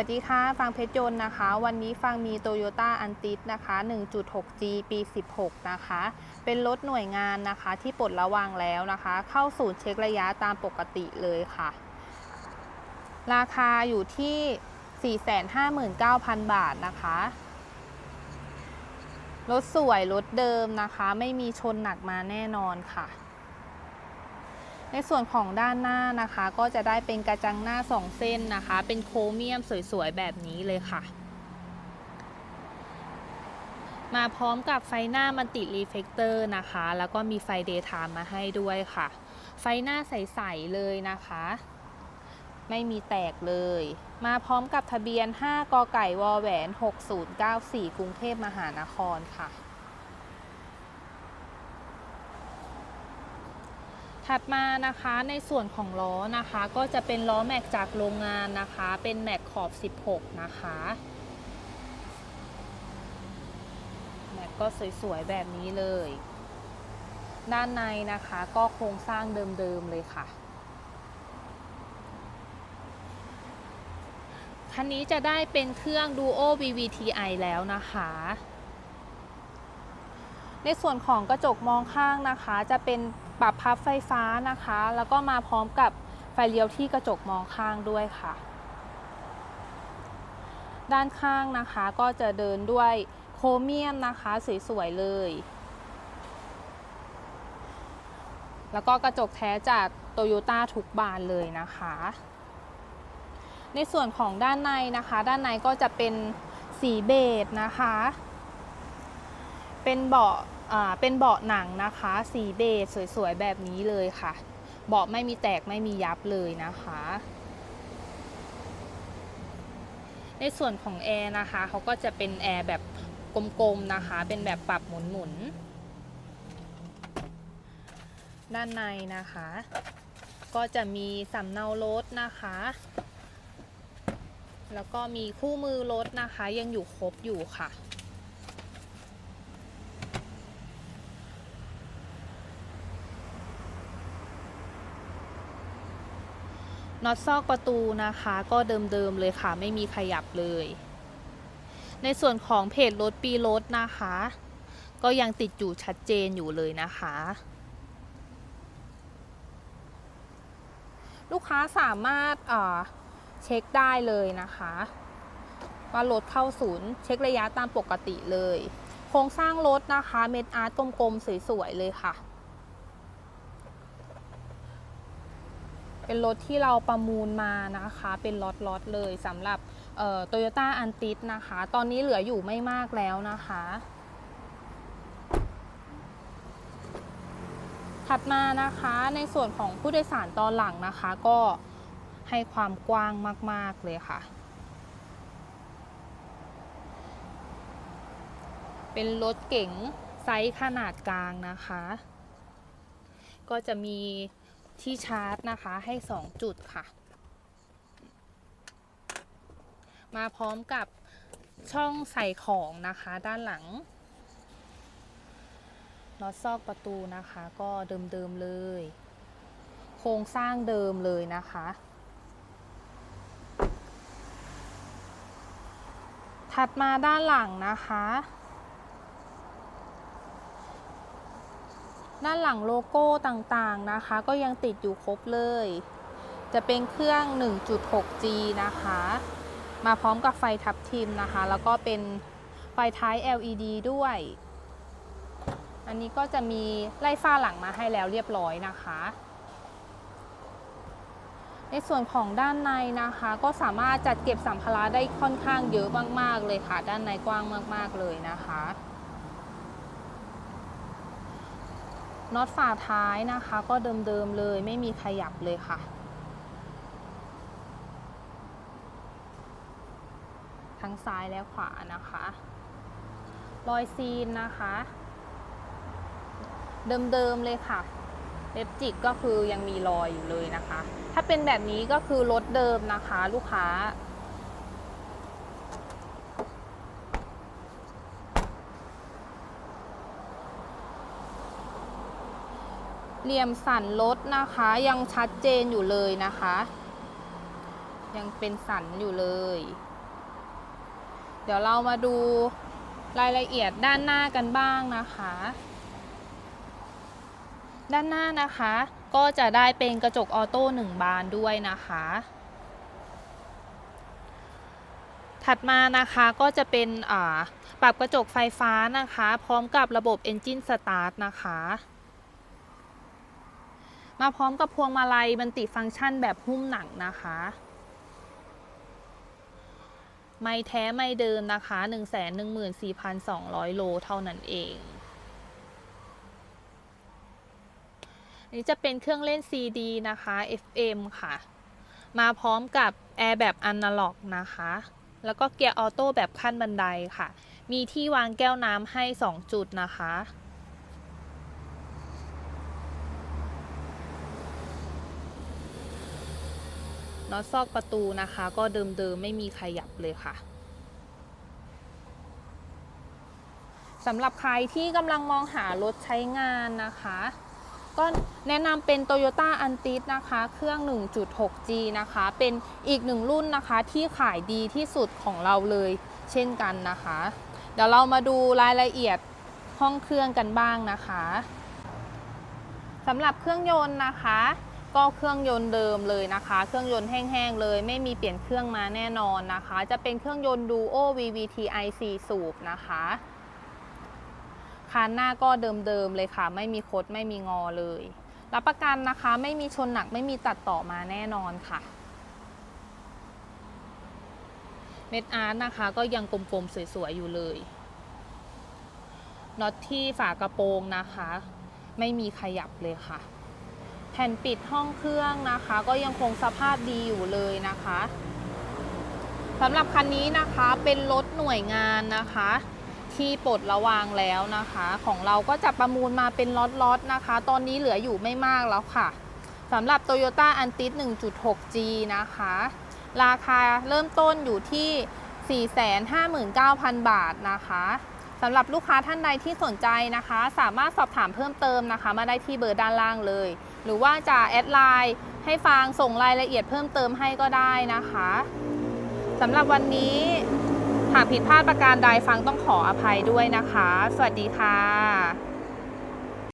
วัสดีค่ะ ฟังเพชรยนต์นะคะ วันนี้ฟังมี Toyota a n t i s นะคะ 1.6G ปี 16 นะคะ เป็นรถหน่วยงานนะคะที่ปลดระวางแล้วนะคะ เข้าศูนย์เช็คระยะตามปกติเลยค่ะ ราคาอยู่ที่ 459,000 บาทนะคะ รถสวยรถเดิมนะคะ ไม่มีชนหนักมาแน่นอนค่ะ ในส่วนของด้านหน้านะคะ ก็จะได้เป็นกระจังหน้า 2 เส้นนะคะ เป็นโครเมียมสวยๆ แบบนี้เลยค่ะ มาพร้อมกับไฟหน้ามันติรีเฟกเตอร์นะคะ แล้วก็มีไฟเดย์ไทม์มาให้ด้วยค่ะ ไฟหน้าใสๆเลยนะคะ ไม่มีแตกเลย มาพร้อมกับทะเบียน 5กไก่วแหวน 6094 กรุงเทพมหานครค่ะ ถัดมานะคะในส่วนของล้อนะคะ ก็จะเป็นล้อแม็กจากโรงงานนะคะ เป็นแม็กขอบ 16 นะคะแม็กก็สวยๆแบบนี้เลย ด้านในนะคะก็โครงสร้างเดิมๆเลยค่ะคันนี้จะได้เป็นเครื่อง Duo VVTi แล้วนะคะในส่วนของกระจกมองข้างนะคะ จะเป็น ปรับพับไฟฟ้านะคะ แล้วก็มาพร้อมกับไฟเลี้ยวที่กระจกมองข้างด้วยค่ะ ด้านข้างนะคะก็จะเดินด้วยโครเมียมนะคะสวยๆเลย แล้วก็กระจกแท้จากโตโยต้าทุกบานเลยนะคะ ในส่วนของด้านในนะคะ ด้านในก็จะเป็นสีเบจนะคะ เป็นเบาะ เป็นเบาะหนังนะคะสีเบจสวยๆ แบบนี้เลยค่ะ เบาะไม่มีแตกไม่มียับเลยนะคะ ในส่วนของแอร์นะคะเขาก็จะเป็นแอร์แบบกลมๆนะคะ เป็นแบบปรับหมุนๆ ด้านในนะคะ ก็จะมีสำเนารถนะคะ แล้วก็มีคู่มือรถนะคะ ยังอยู่ครบอยู่ค่ะ น็อตซอกประตูนะคะ ก็เดิมๆเลยค่ะ ไม่มีขยับเลย ในส่วนของเพจรถปีรถนะคะ ก็ยังติดอยู่ชัดเจนอยู่เลยนะคะ ลูกค้าสามารถเอ่อเช็คได้เลยนะคะ ว่ารถเข้าศูนย์ เช็คระยะตามปกติเลย โครงสร้างรถนะคะ เม็ดอาร์ตกลมๆสวยๆเลยค่ะ เป็นรถที่เราประมูลมานะคะ เป็นล็อตๆเลยสำหรับโตโยต้าอันติสนะคะ ตอนนี้เหลืออยู่ไม่มากแล้วนะคะ ถัดมานะคะในส่วนของผู้โดยสารตอนหลังนะคะ ก็ให้ความกว้างมาก ๆ เลยค่ะ เป็นรถเก๋งไซส์ขนาดกลางนะคะ ก็จะมี ที่ชาร์จนะคะให้ 2 จุดค่ะ มาพร้อมกับช่องใส่ของนะคะด้านหลังน็อตซอกประตูนะคะก็เดิมๆเลย โครงสร้างเดิมเลยนะคะ ถัดมาด้านหลังนะคะ ด้านหลังโลโก้ต่างๆนะคะ ก็ยังติดอยู่ครบเลย จะเป็นเครื่อง 1.6G นะคะ มาพร้อมกับไฟทับทิมนะคะ แล้วก็เป็นไฟท้าย LED ด้วย อันนี้ก็จะมีไล่ฝ้าหลังมาให้แล้วเรียบร้อยนะคะ ในส่วนของด้านในนะคะ ก็สามารถจัดเก็บสัมภาระได้ค่อนข้างเยอะมากๆเลยค่ะ ด้านในกว้างมากๆเลยนะคะ น็อตฝาท้ายนะคะ ก็เดิมๆเลยไม่มีขยับเลยค่ะ ทั้งซ้ายและขวานะคะ รอยซีนนะคะ เดิมๆเลยค่ะ เล็บจิกก็คือยังมีรอยอยู่เลยนะคะ ถ้าเป็นแบบนี้ก็คือรถเดิมนะคะ ลูกค้า เหลี่ยมสันรถนะคะ ยังชัดเจนอยู่เลยนะคะ ยังเป็นสันอยู่เลย เดี๋ยวเรามาดูรายละเอียดด้านหน้ากันบ้างนะคะ ด้านหน้านะคะ ก็จะได้เป็นกระจกออโต้หนึ่งบานด้วยนะคะ ถัดมานะคะก็จะเป็นอ่าปรับกระจกไฟฟ้านะคะ พร้อมกับระบบ Engine Start นะคะ มาพร้อมกับพวงมาลัยมันติฟังก์ชันแบบหุ้มหนังนะคะ ไม่แท้ไม่เดิมนะคะ 114,200 โลเท่านั้นเองอันนี้จะเป็นเครื่องเล่น CD นะคะ FM ค่ะ มาพร้อมกับแอร์แบบอนาล็อกนะคะ แล้วก็เกียร์ออโต้แบบขั้นบันไดค่ะ มีที่วางแก้วน้ำให้ 2 จุดนะคะ น็อตซอกประตูนะคะ ก็เดิมๆไม่มีขยับเลยค่ะสำหรับใครที่กำลังมองหารถใช้งานนะคะ ก็แนะนำเป็น Toyota a n t i s นะคะ เครื่อง 1.6G นะคะ เป็นอีกหนึ่งรุ่นนะคะที่ขายดีที่สุดของเราเลยเช่นกันนะคะ เดี๋ยวเรามาดูรายละเอียดห้องเครื่องกันบ้างนะคะสำหรับเครื่องยนต์นะคะ ก็เครื่องยนต์เดิมเลยนะคะ เครื่องยนต์แห้งๆเลย ไม่มีเปลี่ยนเครื่องมาแน่นอนนะคะ จะเป็นเครื่องยนต์ Duo VVTi 4 สูบนะคะคานหน้าก็เดิมๆเลยค่ะ ไม่มีคดไม่มีงอเลย รับประกันนะคะไม่มีชนหนักไม่มีตัดต่อมาแน่นอนค่ะ เม็ดอาร์ตนะคะก็ยังกลมๆสวยๆอยู่เลยน็อตที่ฝากระโปรงนะคะ ไม่มีขยับเลยค่ะ ผ่นปิดห้องเครื่องนะคะ ก็ยังคงสภาพดีอยู่เลยนะคะสำหรับคันนี้นะคะเป็นรถหน่วยงานนะคะ ที่ปลดระวางแล้วนะคะ ของเราก็จะประมูลมาเป็นล็อตๆนะคะ ตอนนี้เหลืออยู่ไม่มากแล้วค่ะสำหรับ Toyota a n t i s 1.6G นะคะ ราคาเริ่มต้นอยู่ที่ 459,000 บาทนะคะ สำหรับลูกค้าท่านใดที่สนใจนะคะ สามารถสอบถามเพิ่มเติมนะคะ มาได้ที่เบอร์ด้านล่างเลย หรือว่าจะแอดไลน์ให้ฟังส่งรายละเอียดเพิ่มเติมให้ก็ได้นะคะสำหรับวันนี้หากผิดพลาดประการใดฟังต้องขออภัยด้วยนะคะ สวัสดีค่ะ